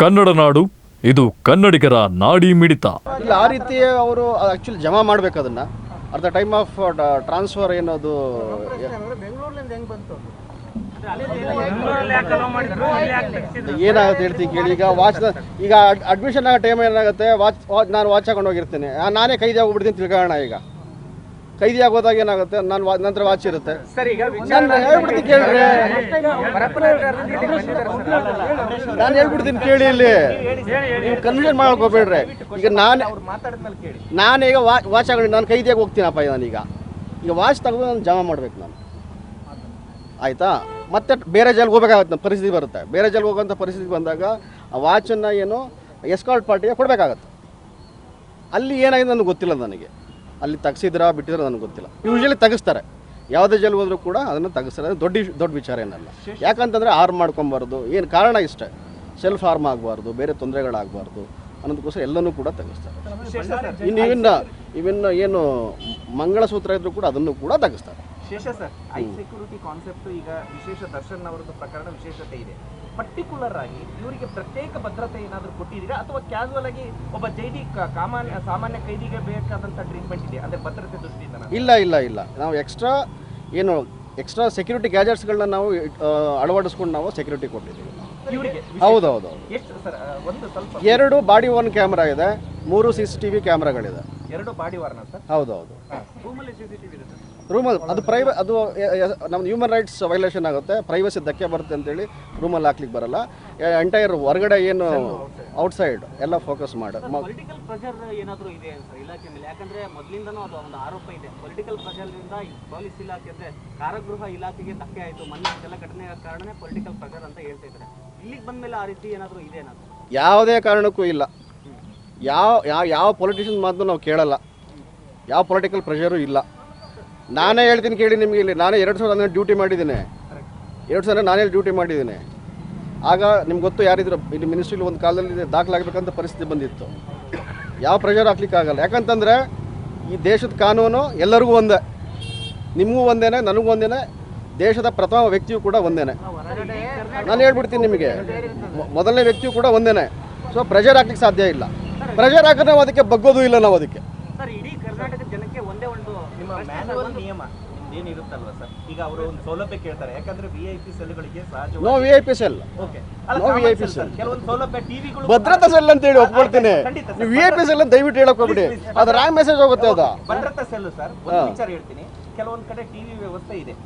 ಕನ್ನಡ ನಾಡು, ಇದು ಕನ್ನಡಿಗರ ನಾಡಿ ಮಿಡಿತ. ಇಲ್ಲ, ಆ ರೀತಿ ಅವರು ಆಕ್ಚುಲಿ ಜಮಾ ಮಾಡ್ಬೇಕು ಅದನ್ನ. At the time of transfer ಏನದು ಏನಾಗುತ್ತೆ ಹೇಳ್ತೀನಿ ಕೇಳಿ, ಈಗ ವಾಚ್ ಈಗ ಅಡ್ಮಿಷನ್ ಆಗೋ ಟೈಮ್ ಏನಾಗುತ್ತೆ ವಾಚ್ ನಾನು ವಾಚ್ ಹಾಕೊಂಡು ಹೋಗಿರ್ತೀನಿ. ನಾನೇ ಕೈದಿ ಹೋಗ್ಬಿಡ್ತೀನಿ ತಿಳ್ಕೊಳ್ಳೋಣ ಈಗ. ಕೈದಿ ಆಗೋದಾಗ ಏನಾಗುತ್ತೆ? ನಾನು ನಂತರ ವಾಚ್ ಇರುತ್ತೆ. ನಾನು ಹೇಳ್ಬಿಡ್ತೀನಿ ಕೇಳ್ರಿ ನಾನು ಹೇಳ್ಬಿಡ್ತೀನಿ ಕೇಳಿ ಇಲ್ಲಿ. ನೀವು ಕನ್ಫ್ಯೂಷನ್ ಮಾಡ್ಕೋಬೇಡ್ರಿ ಈಗ ನಾನು ನಾನೀಗ ವಾಚ್ ಆಗಿ ನಾನು ಕೈದಿಯಾಗಿ ಹೋಗ್ತೀನಪ್ಪ ನಾನೀಗ. ಈಗ ವಾಚ್ ತೆಗೆದು ನಾನು ಜಮಾ ಮಾಡ್ಬೇಕು ನಾನು. ಆಯಿತಾ? ಮತ್ತೆ ಬೇರೆ ಜೈಲ್ಗೆ ಹೋಗ್ಬೇಕಾಗತ್ತೆ ನಮ್ಮ ಪರಿಸ್ಥಿತಿ ಬರುತ್ತೆ. ಬೇರೆ ಜೈಲ್ಗೆ ಹೋಗೋಂಥ ಪರಿಸ್ಥಿತಿ ಬಂದಾಗ ಆ ವಾಚನ್ನು ಏನು ಎಸ್ಕಾಲ್ಟ್ ಪಾರ್ಟಿಗೆ ಕೊಡಬೇಕಾಗತ್ತೆ. ಅಲ್ಲಿ ಏನಾಗಿದೆ ನನಗೆ ಗೊತ್ತಿಲ್ಲ ನನಗೆ. ಅಲ್ಲಿ ತೆಗ್ಸಿದ್ರಾ ಬಿಟ್ಟಿದ್ರೆ ನನಗೆ ಗೊತ್ತಿಲ್ಲ. ಯೂಶಲಿ ತೆಗಿಸ್ತಾರೆ. ಯಾವುದೇ ಜಲ್ ಹೋದರೂ ಕೂಡ ಅದನ್ನು ತೆಗಿಸ್ತಾರೆ. ಅದು ದೊಡ್ಡ ದೊಡ್ಡ ವಿಚಾರ ಏನಲ್ಲ. ಯಾಕಂತಂದರೆ ಆರ್ಮ್ ಮಾಡ್ಕೊಬಾರ್ದು. ಏನು ಕಾರಣ ಇಷ್ಟೇ? ಸೆಲ್ಫ್ ಹಾರ್ಮ್ ಆಗಬಾರ್ದು ಬೇರೆ ತೊಂದರೆಗಳಾಗಬಾರ್ದು ಅನ್ನೋದಕ್ಕೋಸ್ಕರ ಎಲ್ಲನೂ ಕೂಡ ತೆಗಿಸ್ತಾರೆ. ಇನ್ನು ಇವನ್ನ ಇವನ್ನ ಏನು ಮಂಗಳಸೂತ್ರ ಇದ್ದರೂ ಕೂಡ ಅದನ್ನು ಕೂಡ ತೆಗಿಸ್ತಾರೆ. ವಿಶೇಷ ಸರ್ ಐ ಸೆಕ್ಯೂರಿಟಿ ಕಾನ್ಸೆಪ್ಟ್ ಈಗ ವಿಶೇಷ ದರ್ಶನ್ ಅವರದ್ದು ಪ್ರಕರಣ ವಿಶೇಷತೆ ಇದೆ. ಪರ್ಟಿಕ್ಯುಲರ್ ಆಗಿ ಇವರಿಗೆ ಪ್ರತ್ಯೇಕ ಭದ್ರತೆ ಏನಾದರೂ ಕೊಟ್ಟಿದ್ದೀರಾ? ಅಥವಾ ಕ್ಯಾಸುವಲ್ ಆಗಿ ಒಬ್ಬ ಜೈದಿ ಕಾಮಾನ್ಯ ಸಾಮಾನ್ಯ ಕೈದಿಗೆ ಬೇಕಾದಂತ ಟ್ರೀಟ್ಮೆಂಟ್ ಇದೆ ಅಂದ್ರೆ ಭದ್ರತೆ ದೃಷ್ಟಿಯಿಂದ ಇಲ್ಲ ಇಲ್ಲ ಇಲ್ಲ. ನಾವು ಎಕ್ಸ್ಟ್ರಾ ಏನು ಎಕ್ಸ್ಟ್ರಾ ಸೆಕ್ಯೂರಿಟಿ ಗ್ಯಾಜೆಟ್ಸ್ಗಳನ್ನ ನಾವು ಅಳವಡಿಸ್ಕೊಂಡು ನಾವು ಸೆಕ್ಯೂರಿಟಿ ಕೊಟ್ಟಿದ್ದೀವಿ. ಹೌದು ಹೌದು ಹೌದು. ಎಷ್ಟು ಸರ್ ಒಂದು ಸ್ವಲ್ಪ ಎರಡು ಬಾಡಿ ಒನ್ ಕ್ಯಾಮ್ರಾ ಇದೆ ಮೂರು ಸಿ ಸಿ ಟಿ ವಿ ಕ್ಯಾಮ್ರಾಗಳಿದೆ ಎರಡು ಬಾಡಿ ವಾರ್ನ ಸರ್? ಹೌದು ಹೌದು. ರೂಮಲ್ಲಿ ರೂಮಲ್ಲಿ ಅದು ಪ್ರೈವ ಅದು ನಮ್ಮ ಹ್ಯೂಮನ್ ರೈಟ್ಸ್ ವೈಲೇಷನ್ ಆಗುತ್ತೆ ಪ್ರೈವಸಿ ಧಕ್ಕೆ ಬರುತ್ತೆ ಅಂತೇಳಿ ರೂಮಲ್ಲಿ ಹಾಕ್ಲಿಕ್ಕೆ ಬರಲ್ಲ. ಎಂಟೈರ್ ಹೊರಗಡೆ ಏನು ಔಟ್ಸೈಡ್ ಎಲ್ಲ ಫೋಕಸ್ ಮಾಡಿ. ಮ- ಪೊಲಿಟಿಕಲ್ ಪ್ರೆಷರ್ ಏನಾದರೂ ಇದೆ ಸರ್ ಇಲಾಖೆ ಮೇಲೆ? ಯಾಕಂದ್ರೆ ಮೊದಲಿಂದನೂ ಅದು ಒಂದು ಆರೋಪ ಇದೆ. ಪೊಲಿಟಿಕಲ್ ಪ್ರೆಷರ್ನಿಂದ ಪೊಲೀಸ್ ಇಲಾಖೆ ಅಂದ್ರೆ ಕಾರಾಗೃಹ ಇಲಾಖೆಗೆ ಧಕ್ಕೆ ಆಯಿತು. ಮೊನ್ನೆ ಘಟನೆ ಕಾರಣನೇ ಪೊಲಿಟಿಕಲ್ ಪ್ರೆಷರ್ ಅಂತ ಹೇಳ್ತಾ ಇದ್ದಾರೆ. ಇಲ್ಲಿಗೆ ಬಂದ್ಮೇಲೆ ಆ ರೀತಿ ಏನಾದರೂ ಇದೆ ಯಾವುದೇ ಕಾರಣಕ್ಕೂ ಇಲ್ಲ. ಯಾವ ಯಾವ ಯಾವ ಪೊಲಿಟಿಷಿಯನ್ ಮಾತು ನಾವು ಕೇಳಲ್ಲ. ಯಾವ ಪೊಲಿಟಿಕಲ್ ಪ್ರೆಷರು ಇಲ್ಲ. ನಾನೇ ಹೇಳ್ತೀನಿ ಕೇಳಿ ನಿಮಗೆ ಇಲ್ಲಿ. ನಾನೇ ಎರಡು ಸಾವಿರ ಹನ್ನೆರಡು ಡ್ಯೂಟಿ ಮಾಡಿದ್ದೀನಿ. ಎರಡು ಸಾವಿರ ನಾನೇ ಡ್ಯೂಟಿ ಮಾಡಿದ್ದೀನಿ. ಆಗ ನಿಮ್ಗೆ ಗೊತ್ತು ಯಾರಿದ್ರು, ಇಲ್ಲಿ ಮಿನಿಸ್ಟ್ರಿಲಿ ಒಂದು ಕಾಲದಲ್ಲಿ ದಾಖಲಾಗಬೇಕಂತ ಪರಿಸ್ಥಿತಿ ಬಂದಿತ್ತು. ಯಾವ ಪ್ರೆಷರ್ ಹಾಕ್ಲಿಕ್ಕಾಗಲ್ಲ ಯಾಕಂತಂದರೆ ಈ ದೇಶದ ಕಾನೂನು ಎಲ್ಲರಿಗೂ ಒಂದೇ. ನಿಮಗೂ ಒಂದೇನೆ, ನನಗೂ ಒಂದೇನೆ, ದೇಶದ ಪ್ರಥಮ ವ್ಯಕ್ತಿಯು ಕೂಡ ಒಂದೇನೆ. ನಾನು ಹೇಳ್ಬಿಡ್ತೀನಿ ನಿಮಗೆ ಮೊದಲನೇ ವ್ಯಕ್ತಿಯು ಕೂಡ ಒಂದೇನೆ. ಸೊ ಪ್ರೆಷರ್ ಹಾಕ್ಲಿಕ್ಕೆ ಸಾಧ್ಯ ಇಲ್ಲ. ಪ್ರೆಷರ್ ಹಾಕಿದ್ರೆ ನಾವು ಅದಕ್ಕೆ ಬಗ್ಗೋದು ಇಲ್ಲ ನಾವು ಅದಕ್ಕೆ ಸರ್ ಇಡೀ ಕರ್ನಾಟಕದ ಜನಕ್ಕೆ ಒಂದೇ ಒಂದು ನಿಮ್ಮ ಮ್ಯಾನುವಲ್ ನಿಯಮ ಏನಿರುತ್ತಲ್ವಾ ಸರ್? ಈಗ ಅವರು ಒಂದು ಸೌಲಭ್ಯ ಕೇಳ್ತಾರೆ. ಯಾಕಂದ್ರೆ ವಿ ಐ ಪಿ ಸೆಲ್ಗಳಿಗೆ ಸಹಜವಾಗಿ no V I P cell okay I P cell ಕೆಲವೊಂದು ಸೌಲಭ್ಯ ಟಿವಿಗಳು ಭದ್ರತಾ ಸೆಲ್ ಅಂತ ಹೇಳಿ ಒಪ್ಕೊಳ್ತೀನಿ. ನೀವು ವಿ ಐ ಪಿ ಸೆಲ್ ಅಂತ ದಯವಿಟ್ಟು ಹೇಳಕ್ ಹೋಗ್ಬಿಡಿ. ಅದು ರಾಂಗ್ ಮೆಸೇಜ್ ಹೋಗುತ್ತೆ ಅದು. ಭದ್ರತಾ ಸೆಲ್ ಸರ್ ಒಂದು ವಿಚಾರ ಹೇಳ್ತೀನಿ. ಕೆಲವೊಂದು ಕಡೆ ಟಿವಿ ವ್ಯವಸ್ಥೆ ಇದೆ.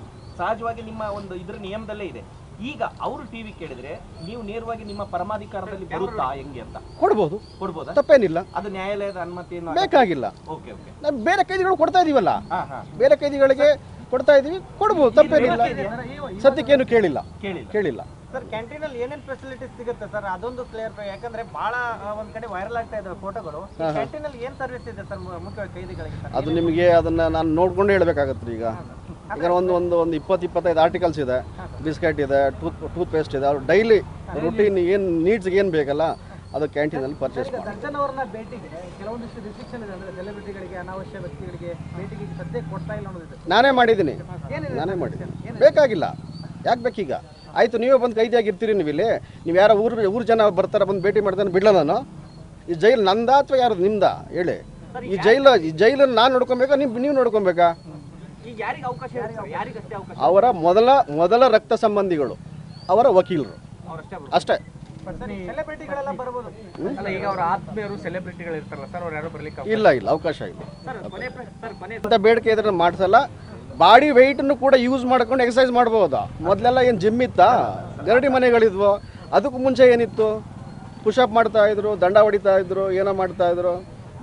ಸಹಜವಾಗಿ ನಿಮ್ಮ ಒಂದು ಇದ್ರ ನಿಯಮದಲ್ಲೇ ಇದೆ. ಈಗ ಅವರು ಟಿವಿ ಕೇಳಿದ್ರೆ ನೀವು ನೇರವಾಗಿ ನಿಮ್ಮ ಪರಮಾಧಿಕಾರದಲ್ಲಿ ಬರುತ್ತಾ ಹೆಂಗೆ ಅಂತ? ಕೊಡ್ಬೋದು. ಕೊಡ್ಬೋದು? ತಪ್ಪೇನಿಲ್ಲ. ಅದು ನ್ಯಾಯಾಲಯದ ಅನುಮತಿ ಬೇಕಾಗಿಲ್ಲ. ಓಕೆ ಓಕೆ ನಾವು ಬೇರೆ ಕೈದಿಗಳು ಕೊಡ್ತಾ ಇದೀವಲ್ಲ? ಹಾ ಹಾ. ಬೇರೆ ಕೈದಿಗಳಿಗೆ ಕೊಡ್ತಾ ಇದೀವಿ. ಕೊಡ್ಬೋದು ತಪ್ಪೇನಿಲ್ಲ. ಸದ್ಯಕ್ಕೇನು ಕೇಳಿಲ್ಲ. ಕೇಳಿಲ್ಲ. ಕೇಳಿಲ್ಲ. ಸರ್ ಕ್ಯಾಂಟೀನಲ್ಲಿ ಏನೇನು ಫೆಸಿಲಿಟೀಸ್ ಸಿಗುತ್ತೆ ಸರ್ ಅದೊಂದು ಕ್ಲಿಯರ್ ಯಾಕಂದ್ರೆ ಬಹಳ ಒಂದ್ ಕಡೆ ವೈರಲ್ ಆಗ್ತಾ ಇದಾವೆ ಫೋಟೋಗಳು ಕ್ಯಾಂಟೀನ್ ಅಲ್ಲಿ ಏನ್ ಸರ್ವಿಸ್ ಇದೆ ಸರ್ ಮುಖ್ಯವಾಗಿ ಕೈದಿಗಳಿಗೆ ಅದು ನಿಮಗೆ ಅದನ್ನ ನಾನು ನೋಡ್ಕೊಂಡು ಹೇಳ್ಬೇಕಾಗತ್ತೆ ಈಗ. ಈಗ ಒಂದು ಒಂದು ಒಂದು ಇಪ್ಪತ್ತು ಇಪ್ಪತ್ತೈದು ಆರ್ಟಿಕಲ್ಸ್ ಇದೆ ಬಿಸ್ಕೆಟ್ ಇದೆ ಟೂತ್ ಟೂತ್ ಪೇಸ್ಟ್ ಇದೆ. ಅವ್ರು ಡೈಲಿ ರುಟೀನ್ ಏನು ನೀಡ್ಸ್ಗೆ ಏನು ಬೇಕಲ್ಲ ಅದು ಕ್ಯಾಂಟೀನಲ್ಲಿ ಪರ್ಚೇಸ್ ಮಾಡಿ ದರ್ಶನ್ ಅವ್ರನ್ನ ಭೇಟಿಗೆ ಕೆಲವೊಂದಿಷ್ಟು ರಿಸ್ಟ್ರಿಕ್ಷನ್ ಇದೆ ಅಂದ್ರೆ ಸೆಲೆಬ್ರಿಟಿಗಳಿಗೆ ಅನಾವಶ್ಯ ವ್ಯಕ್ತಿಗಳಿಗೆ ಭೇಟಿಗೆ ಸದ್ಯಕ್ಕೆ ಕೊಡ್ತಾ ಇಲ್ಲ ಅನ್ನೋದಿದೆ ನಾನೇ ಮಾಡಿದ್ದೀನಿ. ನಾನೇ ಮಾಡಿದ್ದೀನಿ. ಬೇಕಾಗಿಲ್ಲ. ಯಾಕೆ ಬೇಕೀಗ? ಆಯಿತು ನೀವೇ ಬಂದು ಕೈದಿಯಾಗಿರ್ತೀರಿ ನೀವು ಇಲ್ಲಿ ನೀವು ಯಾರೋ ಊರು ಊರು ಜನ ಬರ್ತಾರೆ ಬಂದು ಭೇಟಿ ಮಾಡ್ತಾನೆ ಬಿಡಲ್ಲ ನಾನು? ಈ ಜೈಲು ನಂದ ಅಥವಾ ಯಾರು ನಿಮ್ದ? ಹೇಳಿ. ಈ ಜೈಲು ಈ ಜೈಲನ್ನು ನಾನು ನೋಡ್ಕೊಬೇಕಾ ನೀವು ನೀವು ನೋಡ್ಕೊಬೇಕಾ? ಅವರ ಮೊದಲ ಮೊದಲ ರಕ್ತ ಸಂಬಂಧಿಗಳು ಅವರ ವಕೀಲರು. ಅಷ್ಟೇ ಸೆಲೆಬ್ರಿಟಿಗಳೆಲ್ಲ ಬರ್ಬೋದು. ಅಲ್ಲ ಈಗ ಅವರ ಆತ್ಮೀಯರು ಸೆಲೆಬ್ರಿಟಿಗಳು ಇರ್ತಾರಲ್ಲ ಸರ್ ಅವ್ರು ಯಾರು ಬರ್ಲಿಕ್ಕೆ ಇಲ್ಲ ಇಲ್ಲ ಅವಕಾಶ ಇಲ್ಲ. ಸರ್ ಕೊನೆ ಸರ್ ಕೊನೆ ಅಂತ ಬೇಡಿಕೆ ಇದ್ರೆ ಮಾಡಿಸಲ್ಲ. ಬಾಡಿ ವೆಯ್ಟನ್ನು ಕೂಡ ಯೂಸ್ ಮಾಡ್ಕೊಂಡು ಎಕ್ಸಸೈಸ್ ಮಾಡ್ಬೋದಾ? ಮೊದಲೆಲ್ಲ ಏನು ಜಿಮ್ ಇತ್ತಾ? ಗರಡಿ ಮನೆಗಳಿದ್ವು? ಅದಕ್ಕೂ ಮುಂಚೆ ಏನಿತ್ತು? ಪುಷಪ್ ಮಾಡ್ತಾ ಇದ್ರು ದಂಡ ಹೊಡಿತಾ ಇದ್ರು ಏನೋ ಮಾಡ್ತಾ ಇದ್ರು?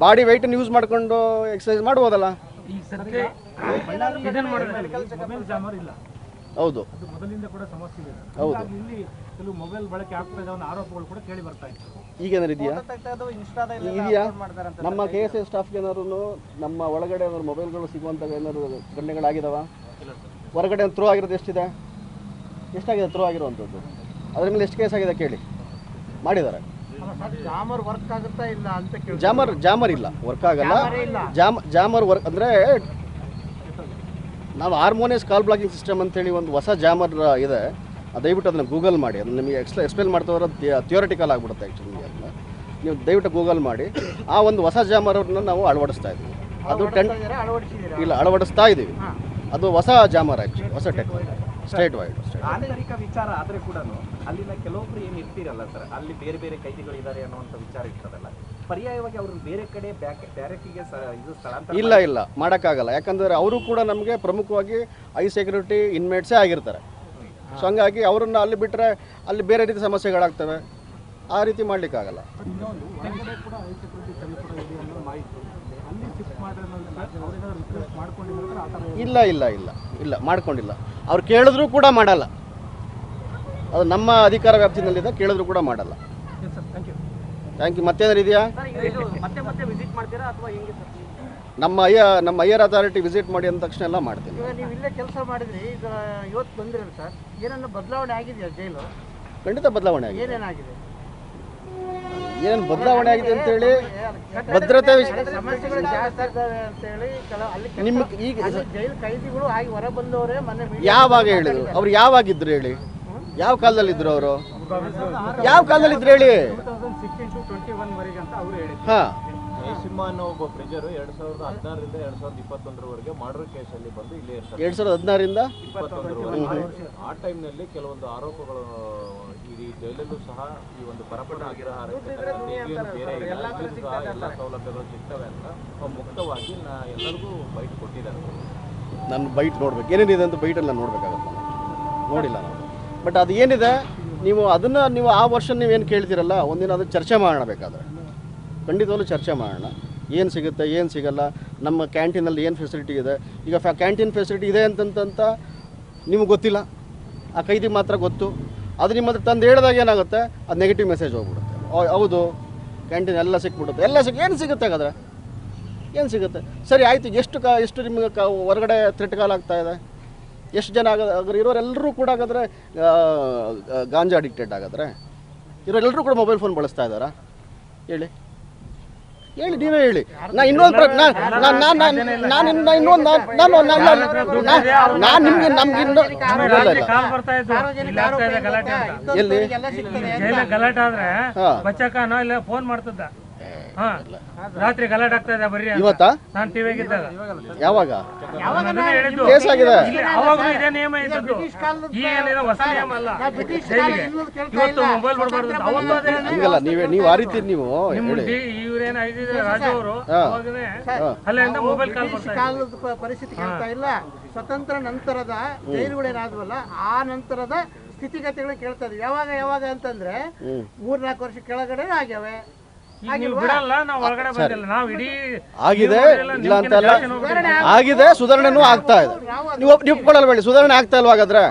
ಬಾಡಿ ವೆಯ್ಟನ್ನು ಯೂಸ್ ಮಾಡ್ಕೊಂಡು ಎಕ್ಸಸೈಸ್ ಮಾಡ್ಬೋದಲ್ಲ? ಹೌದು. ಮೊದಲಿಂದ ಕೂಡ ಸಮಸ್ಯೆ ಇದೆ. ಹೌದು. ಇಲ್ಲಿ ಕೆಲವು ಮೊಬೈಲ್ ಬಳಕೆ ಆಗ್ತಾ ಇದೆ ಆರೋಪಗಳು ಕೂಡ ಕೇಳಿ ಬರ್ತಾ ಇತ್ತು. ಈಗೇನಾರು ಇದೆಯಾ? ಇನ್ಸ್ಟಾದಲ್ಲಿ ಇದೆಯಾ? ನಮ್ಮ ಕೆ ಎಸ್ ಎಸ್ ಸ್ಟಾಫ್ಗೆ ಏನಾದ್ರು ನಮ್ಮ ಒಳಗಡೆ ಏನಾದ್ರು ಮೊಬೈಲ್ಗಳು ಸಿಗುವಂಥ ಏನಾದ್ರು ಘಟನೆಗಳಾಗಿದಾವ ಹೊರಗಡೆ ಥ್ರೋ ಆಗಿರೋದು ಎಷ್ಟಿದೆ? ಎಷ್ಟಾಗಿದೆ ಥ್ರೋ ಆಗಿರುವಂಥದ್ದು? ಅದ್ರ ಮೇಲೆ ಎಷ್ಟು ಕೇಸ್ ಆಗಿದೆ ಕೇಳಿ. ಮಾಡಿದ್ದಾರೆ. ಜಾಮರ್ ವರ್ಕ್ ಆಗುತ್ತಾ ಇಲ್ಲ ಅಂತ ಕೇಳಿ ಜಾಮರ್ ಜಾಮರ್ ಇಲ್ಲ ವರ್ಕ್ ಆಗಲ್ಲ. ಜಾಮ್ ಜಾಮರ್ ವರ್ಕ್ ಅಂದರೆ ನಾವು ಹಾರ್ಮೋನಿಯಸ್ ಕಾಲ್ ಬ್ಲಾಕಿಂಗ್ ಸಿಸ್ಟಮ್ ಅಂತೇಳಿ ಒಂದು ಹೊಸ ಜಾಮರ್ ಇದೆ. ದಯವಿಟ್ಟು ಅದನ್ನು ಗೂಗಲ್ ಮಾಡಿ. ಅದನ್ನು ನಿಮಗೆ ಎಕ್ಸ್ ಎಕ್ಸ್ಪ್ಲೇನ್ ಮಾಡ್ತಾ ಹೋದ್ರೆ ಥಿಯೋರಿಟಿಕಲ್ ಆಗಿಬಿಡುತ್ತೆ ಆ್ಯಕ್ಚುಲಿ ಅದನ್ನ. ನೀವು ದಯವಿಟ್ಟು ಗೂಗಲ್ ಮಾಡಿ. ಆ ಒಂದು ಹೊಸ ಜಾಮರನ್ನು ನಾವು ಅಳವಡಿಸ್ತಾ ಇದ್ದೀವಿ. ಅದು ಟೆನ್ ಇಲ್ಲ ಅಳವಡಿಸ್ತಾ ಇದ್ದೀವಿ. ಅದು ಹೊಸ ಜಾಮರ್ ಆ್ಯಕ್ಚುಲಿ ಹೊಸ ಟೆಕ್ ಸ್ಟೇಟ್ ವೈಡ್ ಆಂತರಿಕ ವಿಚಾರ ಆದರೆ ಕೂಡ ಅಲ್ಲಿನ ಕೆಲವೊಬ್ರು ಏನು ಇರ್ತೀರಲ್ಲ ಸರ್ ಅಲ್ಲಿ ಬೇರೆ ಬೇರೆ ಕೈದಿಗಳು ಇದ್ದಾರೆ ಅನ್ನುವಂಥ ವಿಚಾರ ಇರ್ತದಲ್ಲ. ಪರ್ಯಾಯವಾಗಿ ಅವ್ರನ್ನ ಬೇರೆ ಕಡೆ ಬ್ಯಾಕ್ ಬ್ಯಾರಕ್ಕಿಗೆ ಸ ಇದು ಸ್ಥಳಾಂತರ ಇಲ್ಲ ಇಲ್ಲ. ಮಾಡೋಕ್ಕಾಗಲ್ಲ. ಯಾಕಂದರೆ ಅವರು ಕೂಡ ನಮಗೆ ಪ್ರಮುಖವಾಗಿ ಐ ಸೆಕ್ಯೂರಿಟಿ ಇನ್ಮೇಟ್ಸೇ ಆಗಿರ್ತಾರೆ. ಸೊ ಹಂಗಾಗಿ ಅವರನ್ನು ಅಲ್ಲಿ ಬಿಟ್ಟರೆ ಅಲ್ಲಿ ಬೇರೆ ರೀತಿ ಸಮಸ್ಯೆಗಳಾಗ್ತವೆ. ಆ ರೀತಿ ಮಾಡಲಿಕ್ಕಾಗಲ್ಲ. ಇಲ್ಲ ಇಲ್ಲ ಇಲ್ಲ ಇಲ್ಲ ಮಾಡ್ಕೊಂಡಿಲ್ಲ. ಅವ್ರು ಕೇಳಿದ್ರು ಕೂಡ ಮಾಡಲ್ಲ. ಅದು ನಮ್ಮ ಅಧಿಕಾರ ವ್ಯಾಪ್ತಿನಲ್ಲಿದೆ ಕೇಳಿದ್ರು ಕೂಡ ಮಾಡಲ್ಲ. ಥ್ಯಾಂಕ್ ಯು ಥ್ಯಾಂಕ್ ಯು ಮತ್ತೇನಾರು ಇದೆಯಾ? ಮತ್ತೆ ಮತ್ತೆ ವಿಸಿಟ್ ಮಾಡ್ತೀರಾ ಅಥವಾ ಹೆಂಗೆ ಸರ್ ನಮ್ಮ ಅಯ್ಯ ನಮ್ಮ ಅಯ್ಯರ್ ಅಥಾರಿಟಿ ವಿಸಿಟ್ ಮಾಡಿ ಅಂದ ತಕ್ಷಣ ಎಲ್ಲ ಮಾಡ್ತೀನಿ. ನೀವು ಇಲ್ಲೇ ಕೆಲಸ ಮಾಡಿದ್ರಿ ಈಗ ಇವತ್ತು ಬಂದಿರಲ್ಲ ಸರ್ ಏನನ್ನ ಬದಲಾವಣೆ ಆಗಿದೆಯಾ ಜೈಲು? ಖಂಡಿತ ಬದಲಾವಣೆ ಆಗಿದೆ. ಏನೇನಾಗಿದೆ? ಏನು ಬದಲಾವಣೆ ಆಗಿದೆ ಅಂತೇಳಿ? ಭದ್ರತೆ ಅಂತೇಳಿ ಕೆಲವು ಅಲ್ಲಿ ನಿಮ್ಗೆ ಈಗ ಖೈದಿಗಳು ಆಗಿ ಹೊರ ಬಂದವರೇ ಯಾವಾಗ ಹೇಳಿದ್ರು? ಅವ್ರು ಯಾವಾಗಿದ್ರು ಹೇಳಿ? ಯಾವ ಕಾಲದಲ್ಲಿ ಇದ್ರು ಅವರು ಯಾವ ಕಾಲದಲ್ಲಿ ಇದ್ರು ಹೇಳಿ ಅಂತ ಹಾ. ಸಿಂಹ ಅನ್ನೋ ಒಬ್ಬ ಪ್ರೆಜರು ಎರಡ್ ಸಾವಿರದ ಹದಿನಾರರಿಂದ ಎರಡ್ ಸಾವಿರದ ಇಪ್ಪತ್ತೊಂದರವರೆಗೆ ಮರ್ಡರ್ ಕೇಸಲ್ಲಿ ಬಂದು ಇಲ್ಲೇ ಇರ್ತಾರೆ. ಎರಡ್ ಸಾವಿರದ ಹದಿನಾರರಿಂದ? ಇಪ್ಪತ್ತೊಂದರವರೆಗೆ. ಆ ಟೈಮ್ನಲ್ಲಿ ಕೆಲವೊಂದು ಆರೋಪಗಳು ಈ ಜೈಲಲ್ಲೂ ಸಹ ಈ ಒಂದು ಪರಪಟ ಅಗ್ರಹಾರಕ್ಕೆ ಬೇರೆ. ಸಹ ಎಲ್ಲ ಸೌಲಭ್ಯಗಳು ಸಿಗ್ತವೆ ಅಂತ ಅವ್ರು ಮುಕ್ತವಾಗಿ ನಾ ಎಲ್ಲರಿಗೂ ಬೈಟ್ ಕೊಟ್ಟಿದ್ದಾರೆ. ನಾನು ಬೈಟ್ ನೋಡ್ಬೇಕು. ಏನೇನಿದೆ ಅಂತ ಬೈಟಲ್ಲಿ ನಾನು ನೋಡ್ಬೇಕಾಗತ್ತೆ. ನೋಡಿಲ್ಲ ನಾನು. ಬಟ್ ಅದು ಏನಿದೆ ನೀವು ಅದನ್ನು ನೀವು ಆ ವರ್ಷ ನೀವೇನು ಕೇಳ್ತೀರಲ್ಲ ಒಂದಿನ ಅದು ಚರ್ಚೆ ಮಾಡೋಣ ಬೇಕಾದ್ರೆ. ಖಂಡಿತವಾಗ್ಲೂ ಚರ್ಚೆ ಮಾಡೋಣ. ಏನು ಸಿಗುತ್ತೆ, ಏನು ಸಿಗಲ್ಲ, ನಮ್ಮ ಕ್ಯಾಂಟೀನಲ್ಲಿ ಏನು ಫೆಸಿಲಿಟಿ ಇದೆ. ಈಗ ಫ್ಯಾ ಕ್ಯಾಂಟೀನ್ ಫೆಸಿಲಿಟಿ ಇದೆ ಅಂತಂತಂತ ನಿಮಗೆ ಗೊತ್ತಿಲ್ಲ. ಆ ಕೈದಿ ಮಾತ್ರ ಗೊತ್ತು. ಅದು ನಿಮ್ಮ ಹತ್ರ ತಂದು ಹೇಳಿದಾಗ ಏನಾಗುತ್ತೆ? ಅದು ನೆಗೆಟಿವ್ ಮೆಸೇಜ್ ಹೋಗ್ಬಿಡುತ್ತೆ. ಹೌದು ಕ್ಯಾಂಟೀನ್ ಎಲ್ಲ ಸಿಕ್ಬಿಡುತ್ತೆ. ಎಲ್ಲ ಸಿಗ್, ಏನು ಸಿಗುತ್ತೆ ಹಾಗಾದ್ರೆ? ಏನು ಸಿಗುತ್ತೆ? ಸರಿ, ಆಯಿತು. ಎಷ್ಟು ಕ, ಎಷ್ಟು ನಿಮಗೆ ಕ, ಹೊರಗಡೆ ಥ್ರೆಟ್ಗಾಲ್ ಆಗ್ತಾ ಇದೆ? ಎಷ್ಟು ಜನ ಆಗ ಇರೋರೆಲ್ಲರೂ ಕೂಡ ಹಾಗಾದ್ರೆ ಗಾಂಜಾ ಅಡಿಕ್ಟೆಡ್ ಆಗಿದ್ರೆ ಇರೋರೆಲ್ಲರೂ ಕೂಡ ಮೊಬೈಲ್ ಫೋನ್ ಬಳಸ್ತಾ ಇದ್ದಾರಾ? ಹೇಳಿ. ಹೇಳಿ ನೀವೇ ಹೇಳಿ. ನಾ ಇನ್ನೊಂದು ನಾನು ಇನ್ನೊಂದು ನಾನು ನಾನು ನಿಮಗೆ ನಮ್ಗೆ ಇನ್ನೊಂದು? ಎಲ್ಲಿ? ಗಲಾಟೆ ಆದ್ರೆ. ಬಚ್ಚಕ್ಕನೋ ಇಲ್ಲ ಫೋನ್ ಮಾಡ್ತಿದ್ದ. ಹಾ. ರಾತ್ರಿ ಗಲಾಟೆ ಆಗ್ತಾ ಇದೆ ಬರ್ರಿ ಇವತ್ತ? ನಾನು ನಾನ್ ಟಿವಿಯಾಗಿದ್ದಾಗ ಯಾವಾಗ ಕೇಸ್ ಆಗಿದೆ. ಇಲ್ಲಿ ಇದೇ ನಿಯಮ ಇದ್ದದ್ದು. ಬ್ರಿಟಿಷ್ ಕಾಲದ ಏನಿದೆ ಹೊಸ ನಿಯಮ ಅಲ್ಲ. ನಾವು ಬ್ರಿಟಿಷ್ ಕಾಲ ಇನ್ನೊಂದು ಕೇಳ್ತಾ ಇವತ್ತು ಇಲ್ಲ. ಮೊಬೈಲ್ ಬರ್ಬಾರ್ದು ಅಂತ. ಅವತ್ತು ಹಂಗಲ್ಲ ನೀವೇ ನೀವು ಆ ರೀತಿ ನೀವು ಹೇಳಿ. ಡಿ- ಇವ್ರೇನ ರಾಜು ಅವರು ಹಾ. ಅವಾಗನೇ ಅಲ್ಲಿಂದ ಮೊಬೈಲ್ ಕಾಲ್ ಬ್ರಿಟಿಷ್ ಕಾಲದ ಪರಿಸ್ಥಿತಿ ಕೇಳ್ತಾ ಇಲ್ಲ. ಸ್ವತಂತ್ರ ನಂತರದ ಜೈಲುಗಳೇನಾದ್ವಲ್ಲ ಆ ನಂತರದ ಸ್ಥಿತಿಗತಿಗಳು ಕೇಳ್ತಾ ಇದ್ದಾರೆ ಯಾವಾಗ ಯಾವಾಗ ಅಂತಂದ್ರೆ ಮೂರ್ನಾಲ್ಕು ವರ್ಷ ಕೆಳಗಡೆ ಆಗ್ಯಾವೆ. ಈಗ ನೀವು ಬಿಡಲ್ಲ ನಾವು ಒಳಗಡೆ ಬಂದಿಲ್ಲ. ನಾವು ಇಡೀ ಆಗಿದೆ ಇಲ್ಲ ಅಂತಲ್ಲ. ಆಗಿದೆ ಸುಧಾರಣೆನೂ ಆಗ್ತಾ ಇದೆ. ನೀವು ನೀವು ಒಪ್ಕೊಳ್ಳಲ್ಲ ಬೇಡಿ ಸುಧಾರಣೆ ಆಗ್ತಾ ಇಲ್ವಾ ಹಾಗಾದ್ರೆ?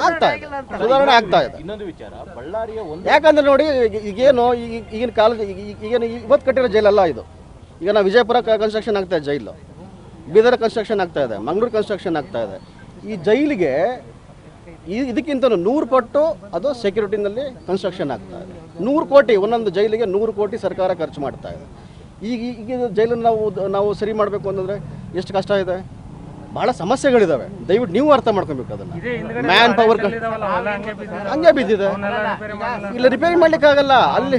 ಆಗ್ತಾ ಇದೆ. ಸುಧಾರಣೆ ಆಗ್ತಾ ಇದೆ. ಇನ್ನೊಂದು ವಿಚಾರ ಬಳ್ಳಾರಿಯ ಯಾಕಂದ್ರೆ ನೋಡಿ ಈಗೇನು ಈಗ- ಈಗಿನ ಕಾಲದ ಈಗ- ಈಗ- ಈಗೇನು ಇವತ್ತು ಕಟ್ಟಿರೋ ಜೈಲಲ್ಲ ಇದು. ಈಗ ನಾವು ವಿಜಯಪುರ ಕನ್ಸ್ಟ್ರಕ್ಷನ್ ಆಗ್ತಾ ಇದೆ ಜೈಲು. ಬೀದರ್ ಕನ್ಸ್ಟ್ರಕ್ಷನ್ ಆಗ್ತಾ ಇದೆ ಮಂಗಳೂರು ಕನ್ಸ್ಟ್ರಕ್ಷನ್ ಆಗ್ತಾ ಇದೆ. ಈ ಜೈಲಿಗೆ ಈ ಇದಕ್ಕಿಂತ ನೂರು ಪಟ್ಟು ಅದು ಸೆಕ್ಯೂರಿಟಿನಲ್ಲಿ ಕನ್ಸ್ಟ್ರಕ್ಷನ್ ಆಗ್ತಾ ಇದೆ. ನೂರು ಕೋಟಿ ಒಂದೊಂದು ಜೈಲಿಗೆ ನೂರು ಕೋಟಿ ಸರ್ಕಾರ ಖರ್ಚು ಮಾಡ್ತಾ ಇದೆ. ಈಗ ಈಗ ಜೈಲನ್ನು ನಾವು ನಾವು ಸರಿ ಮಾಡಬೇಕು ಅಂತಂದರೆ ಎಷ್ಟು ಕಷ್ಟ ಇದೆ? ಭಾಳ ಸಮಸ್ಯೆಗಳಿದ್ದಾವೆ ದಯವಿಟ್ಟು ನೀವು ಅರ್ಥ ಮಾಡ್ಕೊಬೇಕು ಅದನ್ನು. ಮ್ಯಾನ್ ಪವರ್ ಹಂಗೆ ಬಿದ್ದಿದೆ. ಹಂಗೆ ಬಿದ್ದಿದೆ. ಅವನ್ನೆಲ್ಲ ರಿಪೇರಿ ಮಾಡಿಲ್ಲ. ಇಲ್ಲ ರಿಪೇರಿ ಮಾಡ್ಲಿಕ್ಕಾಗಲ್ಲ. ಅಲ್ಲಿ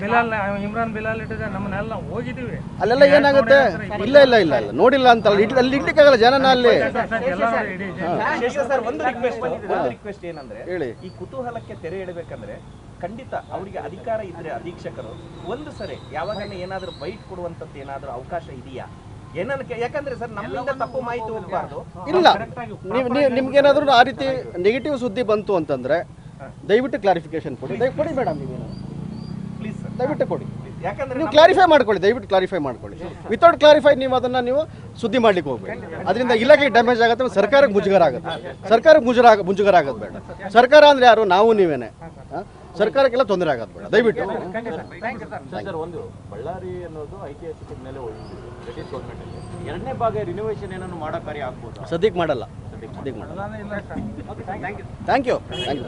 ಅಲ್ಲೆಲ್ಲ ಏನಾಗುತ್ತೆ? ಇಲ್ಲ ಇಲ್ಲ ಇಲ್ಲ ಇಲ್ಲ. ನೋಡಿಲ್ಲ ಅಂತ ಅಲ್ಲಿ ಇಡ್ಲಿ- ಅಲ್ಲಿ ಇಡ್ಲಿಕ್ಕಾಗಲ್ಲ ಜನನ ಅಲ್ಲಿ. ಎಲ್ಲ ಇಡೀ ಸರ್ ಒಂದು ರಿಕ್ವೆಸ್ಟ್ ಒಂದು ರಿಕ್ವೆಸ್ಟ್ ಏನಂದ್ರೆ ಹೇಳಿ. ಈ ಕುತೂಹಲಕ್ಕೆ ತೆರೆ ಎಳಬೇಕಂದ್ರೆ ಖಂಡಿತ ಅವರಿಗೆ ಅಧಿಕಾರ ಇದ್ರೆ ಅಧೀಕ್ಷಕರು. ಒಂದು ಸರಿ ಯಾವಾಗ ಏನಾದರೂ ಬೈಟ್ ಕೊಡುವಂತದ್ದು ಏನಾದರೂ ಅವಕಾಶ ಇದೆಯಾ? ಯಾಕಂದ್ರೆ ಸರ್ ನಮ್ಮಿಂದ ತಪ್ಪು ಮಾಹಿತಿ ಹೋಗಬಾರ್ದು. ಇಲ್ಲ. ನೀವು ನೀವು ನಿಮ್ಗೇನಾದ್ರೂ ಆ ರೀತಿ ನೆಗೆಟಿವ್ ಸುದ್ದಿ ಬಂತು ಅಂತಂದ್ರೆ ದಯವಿಟ್ಟು ಕ್ಲಾರಿಫಿಕೇಶನ್ ಕೊಡಿ. ಕೊಡಿ ಮೇಡಮ್ ನೀವೇನು ಪ್ಲೀಸ್ ಸರ್ ದಯವಿಟ್ಟು ಕೊಡಿ. ಯಾಕಂದ್ರೆ ನೀವು ಕ್ಲಾರಿಫೈ ಮಾಡ್ಕೊಳ್ಳಿ ದಯವಿಟ್ಟು ಕ್ಲಾರಿಫೈ ಮಾಡ್ಕೊಳ್ಳಿ. ವಿತೌಟ್ ಕ್ಲಾರಿಫೈ ನೀವು ಅದನ್ನ ನೀವು ಸುದ್ದಿ ಮಾಡ್ಲಿಕ್ಕೆ ಹೋಗ್ಬೇಡಿ. ಅದರಿಂದ ಇಲಾಖೆಗೆ ಡ್ಯಾಮೇಜ್ ಆಗುತ್ತೆ ಸರ್ಕಾರಕ್ಕೆ ಮುಜುಗರ ಆಗುತ್ತೆ. ಸರ್ಕಾರಕ್ಕೆ ಮುಜುಗರ ಆಗ ಮುಜುಗರ ಆಗೋದು ಬೇಡ. ಸರ್ಕಾರ ಅಂದ್ರೆ ಯಾರು? ನಾವು ನೀವೇನೆ? ಸರ್ಕಾರಕ್ಕೆಲ್ಲ ತೊಂದರೆ ಆಗೋದು ಬೇಡ. ದಯವಿಟ್ಟು. ಸರ್ ಸರ್ ಒಂದು ಬಳ್ಳಾರಿ ಅನ್ನೋದು ಐತಿಹಾಸಿಕ ಮೇಲೆ ಬ್ರಿಟಿಷ್ ಗೌರ್ಮೆಂಟ್ ಅಲ್ಲಿ. ಎರಡನೇ ಭಾಗ ರಿನೋವೇಷನ್ ಏನನ್ನು ಮಾಡೋ ಕಾರ್ಯ ಆಗ್ಬೋದು? ಸದ್ಯಕ್ಕೆ ಮಾಡಲ್ಲ. ಸದ್ಯಕ್ಕೆ ಮಾಡಲ್ಲ. Thank you thank you